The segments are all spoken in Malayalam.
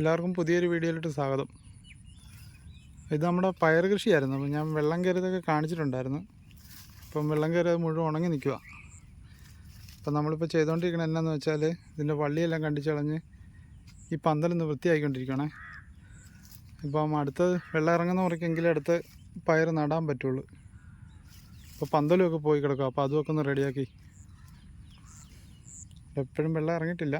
എല്ലാവർക്കും പുതിയൊരു വീഡിയോയിലോട്ട് സ്വാഗതം. ഇത് നമ്മുടെ പയർ കൃഷിയായിരുന്നു. അപ്പോൾ ഞാൻ വെള്ളം കയറിയതൊക്കെ കാണിച്ചിട്ടുണ്ടായിരുന്നു. അപ്പം വെള്ളം കയറിയത് മുഴുവൻ ഉണങ്ങി നിൽക്കുക അപ്പം നമ്മളിപ്പോൾ ചെയ്തുകൊണ്ടിരിക്കുന്നത് എന്നാന്ന് വെച്ചാൽ ഇതിന്റെ വള്ളിയെല്ലാം കണ്ടിച്ചളഞ്ഞ് ഈ പന്തലൊന്ന് വൃത്തിയാക്കിക്കൊണ്ടിരിക്കണേ ഇപ്പം അടുത്ത് വെള്ളം ഇറങ്ങുന്ന മുറയ്ക്കെങ്കിലും അടുത്ത് പയർ നടാൻ പറ്റുള്ളൂ. അപ്പോൾ പന്തലുമൊക്കെ പോയി കിടക്കുക അപ്പോൾ അതുമൊക്കെ ഒന്ന് റെഡിയാക്കി. എപ്പോഴും വെള്ളം ഇറങ്ങിയിട്ടില്ല.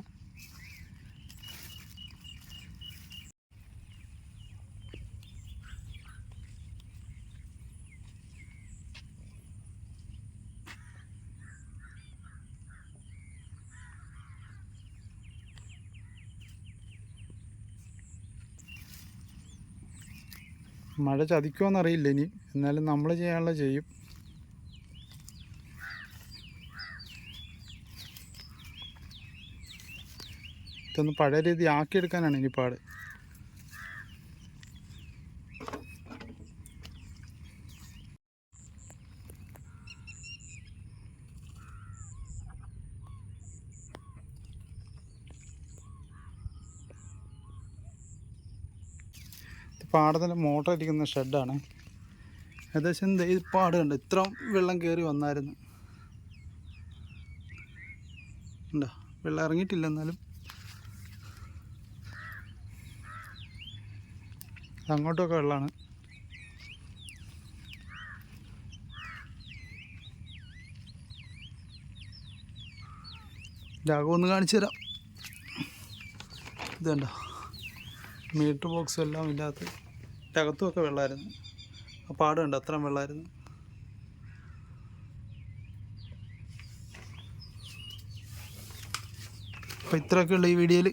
മഴ ചതിക്കുമോയെന്നറിയില്ല ഇനി. എന്നാലും നമ്മൾ ചെയ്യാനുള്ള ചെയ്യും. ഇതൊന്ന് പഴയ രീതി ആക്കിയെടുക്കാനാണ് ഇനി പാട് പാടത്തിന്റെ മോട്ടർ ഇരിക്കുന്ന ഷെഡാണ്. ഏകദേശം ദേ ഈ പാട് കണ്ട്? ഇത്ര വെള്ളം കയറി വന്നായിരുന്നു. ഉണ്ടോ? വെള്ളം ഇറങ്ങിയിട്ടില്ല എന്നാലും. അങ്ങോട്ടൊക്കെ വെള്ളമാണ്. രാഘവ ഒന്ന് കാണിച്ചു തരാം ഇതുണ്ടോ മീറ്റർ ബോക്സും എല്ലാം ഇല്ലാത്ത അകത്തുമൊക്കെ വെള്ളമായിരുന്നു. ആ പാടുണ്ട് അത്രയും വെള്ളമായിരുന്നു. അപ്പോൾ ഇത്രയൊക്കെയുള്ള ഈ വീഡിയോയിൽ